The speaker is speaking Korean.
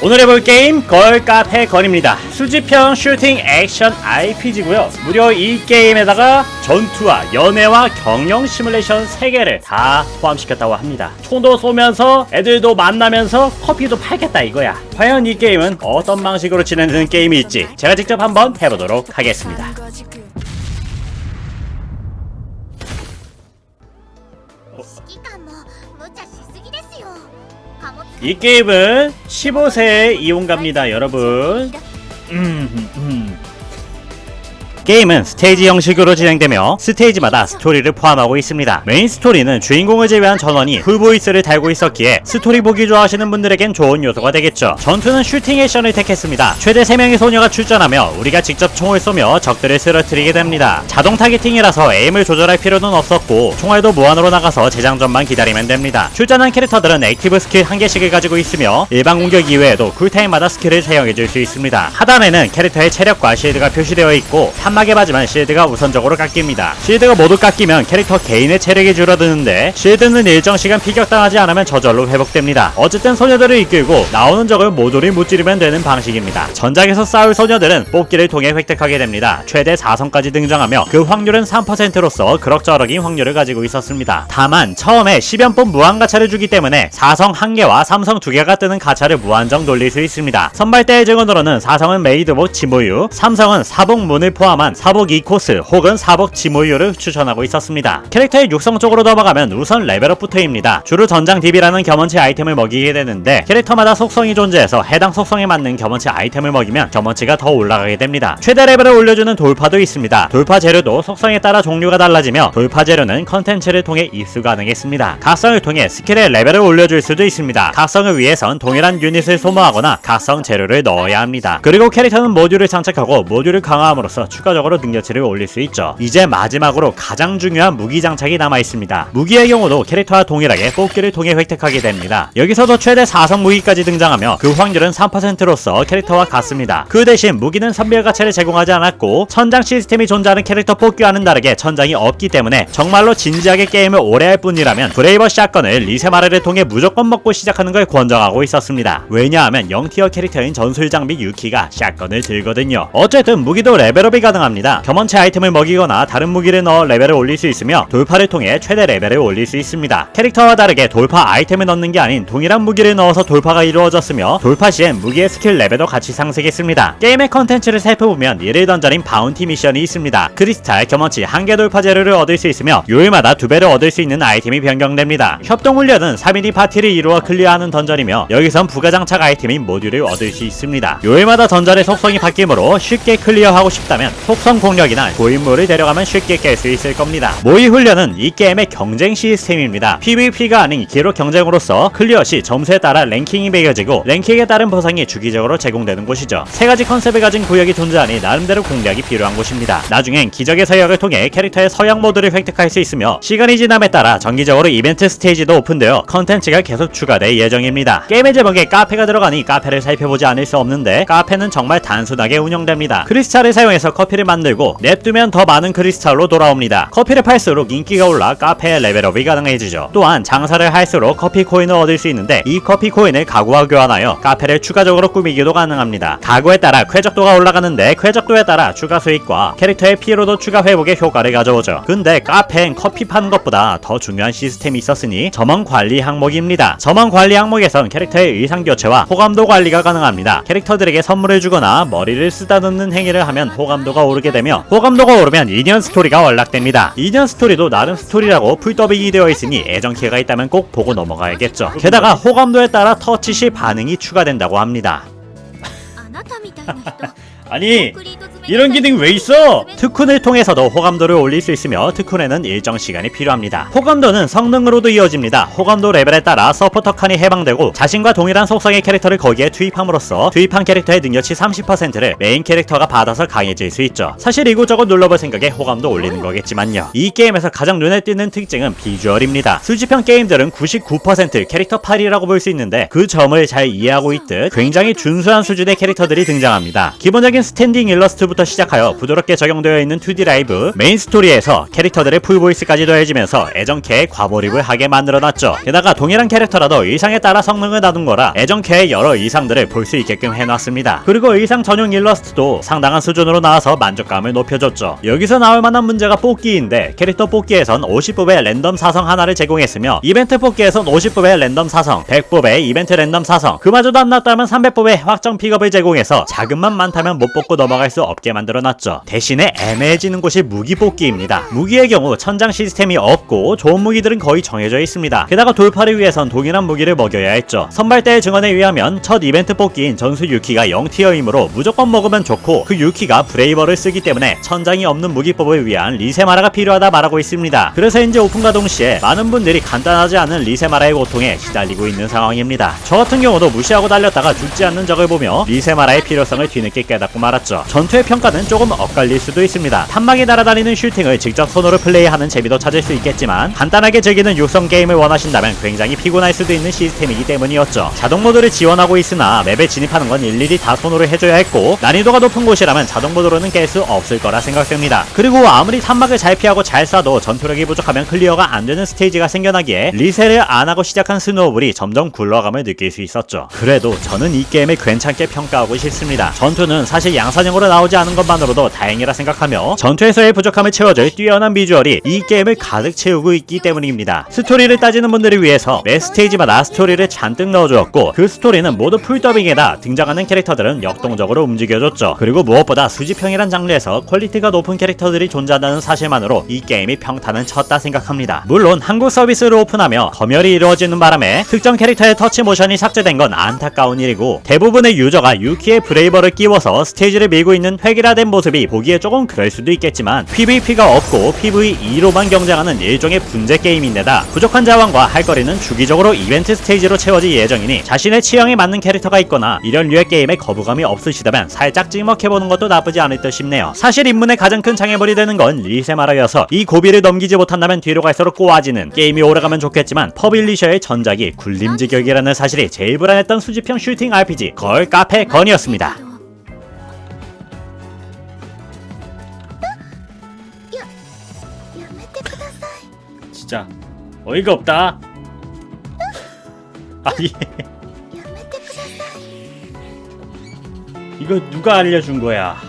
오늘 해볼 게임 걸카페 건입니다. 수집형 슈팅 액션 RPG고요. 무려 이 게임에다가 전투와 연애와 경영 시뮬레이션 3개를 다 포함시켰다고 합니다. 총도 쏘면서 애들도 만나면서 커피도 팔겠다 이거야. 과연 이 게임은 어떤 방식으로 진행되는 게임일지 제가 직접 한번 해보도록 하겠습니다. 이 게임은 15세 이용갑니다, 여러분. 음, 음. 게임은 스테이지 형식으로 진행되며 스테이지마다 스토리를 포함하고 있습니다. 메인 스토리는 주인공을 제외한 전원이 풀보이스를 달고 있었기에 스토리 보기 좋아하시는 분들에겐 좋은 요소가 되겠죠. 전투는 슈팅 액션을 택했습니다. 최대 3명의 소녀가 출전하며 우리가 직접 총을 쏘며 적들을 쓰러뜨리게 됩니다. 자동 타겟팅이라서 에임을 조절할 필요는 없었고 총알도 무한으로 나가서 재장전만 기다리면 됩니다. 출전한 캐릭터들은 액티브 스킬 한 개씩을 가지고 있으며 일반 공격 이외에도 쿨타임마다 스킬을 사용해줄 수 있습니다. 하단에는 캐릭터의 체력과 실드가 표시되어 있고 탄막에 맞으면 실드가 우선적으로 깎입니다. 실드가 모두 깎이면 캐릭터 개인의 체력이 줄어드는데 실드는 일정 시간 피격당하지 않으면 저절로 회복됩니다. 어쨌든 소녀들을 이끌고 나오는 적을 모조리 무찌르면 되는 방식입니다. 전작에서 싸울 소녀들은 뽑기를 통해 획득하게 됩니다. 최대 4성까지 등장하며 그 확률은 3%로서 그럭저럭인 확률을 가지고 있었습니다. 다만 처음에 10연분 무한 가차를 주기 때문에 4성 1개와 3성 2개가 뜨는 가차를 무한정 돌릴 수 있습니다. 선발대의 증언으로는 4성은 메이드복 지모유, 3성은 사복 문을 포함한 사복 2코스 혹은 사복 지모유를 추천하고 있었습니다. 캐릭터의 육성 쪽으로 넘어가면 우선 레벨업부터입니다. 주로 전장 DB라는 경험치 아이템을 먹이게 되는데 캐릭터마다 속성이 존재해서 해당 속성에 맞는 경험치 아이템을 먹이면 경험치가 더 올라가게 됩니다. 최대 레벨을 올려주는 돌파도 있습니다. 돌파 재료도 속성에 따라 종류가 달라지며 돌파 재료는 컨텐츠를 통해 입수 가능했습니다. 각성을 통해 스킬의 레벨을 올려줄 수도 있습니다. 각성을 위해선 동일한 유닛을 소모하거나 각성 재료를 넣어야 합니다. 그리고 캐릭터는 모듈을 장착하고 모듈을 강화함으로써 추가적으로 능력치를 올릴 수 있죠. 이제 마지막으로 가장 중요한 무기 장착이 남아 있습니다. 무기의 경우도 캐릭터와 동일하게 뽑기를 통해 획득하게 됩니다. 여기서도 최대 4성 무기까지 등장하며 그 확률은 3%로서 캐릭터와 같습니다. 그 대신 무기는 선별 가치를 제공하지 않았고 천장 시스템이 존재하는 캐릭터 뽑기와는 다르게 천장이 없기 때문에 정말로 진지하게 게임을 오래 할 뿐이라면 브레이버 샷건을 리세마르를 통해 무조건 먹고 시작하는 걸 권장하고 있었습니다. 왜냐하면 0티어 캐릭터인 전술 장비 유키가 샷건을 들거든요. 어쨌든 무기도 레벨업이 가능 합니다. 경험치 아이템을 먹이거나 다른 무기를 넣어 레벨을 올릴 수 있으며 돌파를 통해 최대 레벨을 올릴 수 있습니다. 캐릭터와 다르게 돌파 아이템을 넣는 게 아닌 동일한 무기를 넣어서 돌파가 이루어졌으며 돌파 시엔 무기의 스킬 레벨도 같이 상승했습니다. 게임의 컨텐츠를 살펴보면 일일 던전인 바운티 미션이 있습니다. 크리스탈, 경험치, 한개 돌파 재료를 얻을 수 있으며 요일마다 두 배를 얻을 수 있는 아이템이 변경됩니다. 협동 훈련은 3인이 파티를 이루어 클리어하는 던전이며 여기선 부가장착 아이템인 모듈을 얻을 수 있습니다. 요일마다 던전의 속성이 바뀌므로 쉽게 클리어하고 싶다면 속성 공략이나 고인물을 데려가면 쉽게 깰 수 있을 겁니다. 모의 훈련은 이 게임의 경쟁 시스템입니다. PVP가 아닌 기록 경쟁으로서 클리어 시 점수에 따라 랭킹이 매겨지고 랭킹에 따른 보상이 주기적으로 제공되는 곳이죠. 세 가지 컨셉을 가진 구역이 존재하니 나름대로 공략이 필요한 곳입니다. 나중엔 기적의 서약을 통해 캐릭터의 서약 모드를 획득할 수 있으며 시간이 지남에 따라 정기적으로 이벤트 스테이지도 오픈되어 컨텐츠가 계속 추가될 예정입니다. 게임의 제목에 카페가 들어가니 카페를 살펴보지 않을 수 없는데 카페는 정말 단순하게 운영됩니다. 크리스탈을 사용해서 커피 를 만들고 냅두면 더 많은 크리스탈로 돌아옵니다. 커피를 팔수록 인기가 올라 카페의 레벨업이 가능해지죠. 또한 장사를 할수록 커피 코인을 얻을 수 있는데 이 커피 코인을 가구와 교환하여 카페를 추가적으로 꾸미기도 가능합니다. 가구에 따라 쾌적도가 올라가는데 쾌적도에 따라 추가 수익과 캐릭터의 피로도 추가 회복에 효과를 가져오죠. 근데 카페엔 커피 파는 것보다 더 중요한 시스템이 있었으니 점원 관리 항목입니다. 점원 관리 항목에선 캐릭터의 의상 교체와 호감도 관리가 가능합니다. 캐릭터들에게 선물을 주거나 머리를 쓰다듬는 행위를 하면 호감도가 오르게 되며 호감도가 오르면 이년 스토리가 완락됩니다. 이년 스토리도 나름 스토리라고 풀더빙이 되어 있으니 애정 기회가 있다면 꼭 보고 넘어가야겠죠. 게다가 호감도에 따라 터치 시 반응이 추가된다고 합니다. 아니 어, 이런 기능 왜 있어? 특훈을 통해서도 호감도를 올릴 수 있으며 특훈에는 일정 시간이 필요합니다. 호감도는 성능으로도 이어집니다. 호감도 레벨에 따라 서포터 칸이 해방되고 자신과 동일한 속성의 캐릭터를 거기에 투입함으로써 투입한 캐릭터의 능력치 30%를 메인 캐릭터가 받아서 강해질 수 있죠. 사실 이곳저곳 눌러볼 생각에 호감도 올리는 거겠지만요. 이 게임에서 가장 눈에 띄는 특징은 비주얼입니다. 수집형 게임들은 99% 캐릭터 팔이라고 볼 수 있는데 그 점을 잘 이해하고 있듯 굉장히 준수한 수준의 캐릭터들이 등장합니다. 기본적인 스탠딩 일러스트부터 맵부터 시작하여 부드럽게 적용되어 있는 2D 라이브 메인 스토리에서 캐릭터들의 풀보이스까지 더해지면서 애정캐에 과몰입을 하게 만들어놨죠. 게다가 동일한 캐릭터라도 의상에 따라 성능을 나눈 거라 애정캐의 여러 의상들을 볼 수 있게끔 해놨습니다. 그리고 의상 전용 일러스트도 상당한 수준으로 나와서 만족감을 높여줬죠. 여기서 나올 만한 문제가 뽑기인데 캐릭터 뽑기에선 50뽑의 랜덤 사성 하나를 제공했으며 이벤트 뽑기에선 50뽑의 랜덤 사성, 100뽑의 이벤트 랜덤 사성, 그마저도 안 났다면 300뽑의 확정 픽업을 제공해서 자금만 많다면 못 뽑고 넘어갈 수 없게 만들어놨죠. 대신에 애매해지는 곳이 무기 뽑기입니다. 무기의 경우 천장 시스템이 없고 좋은 무기들은 거의 정해져 있습니다. 게다가 돌파를 위해선 동일한 무기를 먹여야 했죠. 선발대의 증언에 의하면 첫 이벤트 뽑기인 전수 유키가 0티어이므로 무조건 먹으면 좋고 그 유키가 브레이버를 쓰기 때문에 천장이 없는 무기법을 위한 리세마라가 필요하다 말하고 있습니다. 그래서인지 오픈과 동시에 많은 분들이 간단하지 않은 리세마라의 고통에 시달리고 있는 상황입니다. 저 같은 경우도 무시하고 달렸다가 죽지 않는 적을 보며 리세마라의 필요성을 뒤늦게 깨닫고 말았죠. 전투의 평가는 조금 엇갈릴 수도 있습니다. 탐막이 날아다니는 슈팅을 직접 손으로 플레이하는 재미도 찾을 수 있겠지만 간단하게 즐기는 육성 게임을 원하신다면 굉장히 피곤할 수도 있는 시스템이기 때문이었죠. 자동 모드를 지원하고 있으나 맵에 진입하는 건 일일이 다 손으로 해줘야 했고 난이도가 높은 곳이라면 자동 모드로는 깰 수 없을 거라 생각됩니다. 그리고 아무리 탐막을 잘 피하고 잘 쏴도 전투력이 부족하면 클리어가 안 되는 스테이지가 생겨나기에 리셋을 안 하고 시작한 스노우볼이 점점 굴러감을 느낄 수 있었죠. 그래도 저는 이 게임을 괜찮게 평가하고 싶습니다. 전투는 사실 양산형으로 나오지 않은 것만으로도 다행이라 생각하며 전투에서의 부족함을 채워줄 뛰어난 비주얼이 이 게임을 가득 채우고 있기 때문입니다. 스토리를 따지는 분들을 위해서 매 스테이지마다 스토리를 잔뜩 넣어주었고 그 스토리는 모두 풀더빙에다 등장하는 캐릭터들은 역동적으로 움직여줬죠. 그리고 무엇보다 수지평이란 장르에서 퀄리티가 높은 캐릭터들이 존재한다는 사실만으로 이 게임이 평탄은 쳤다 생각합니다. 물론 한국 서비스를 오픈하며 검열이 이루어지는 바람에 특정 캐릭터의 터치 모션이 삭제된 건 안타까운 일이고 대부분의 유저가 유키의 브레이버를 끼워서 스테이지를 밀고 있는 획일화된 모습이 보기에 조금 그럴 수도 있겠지만 PVP가 없고 PVE로만 경쟁하는 일종의 분재 게임인데다 부족한 자원과 할 거리는 주기적으로 이벤트 스테이지로 채워질 예정이니 자신의 취향에 맞는 캐릭터가 있거나 이런 류의 게임에 거부감이 없으시다면 살짝 찍먹해보는 것도 나쁘지 않을 듯 싶네요. 사실 입문의 가장 큰 장애물이 되는 건 리세마라여서 이 고비를 넘기지 못한다면 뒤로 갈수록 꼬아지는 게임이 오래가면 좋겠지만 퍼블리셔의 전작이 굴림지격이라는 사실이 제일 불안했던 수지평 슈팅 RPG 걸 카페 건이었습니다. 진짜 어이가 없다. 예. 아니 이거 누가 알려준 거야?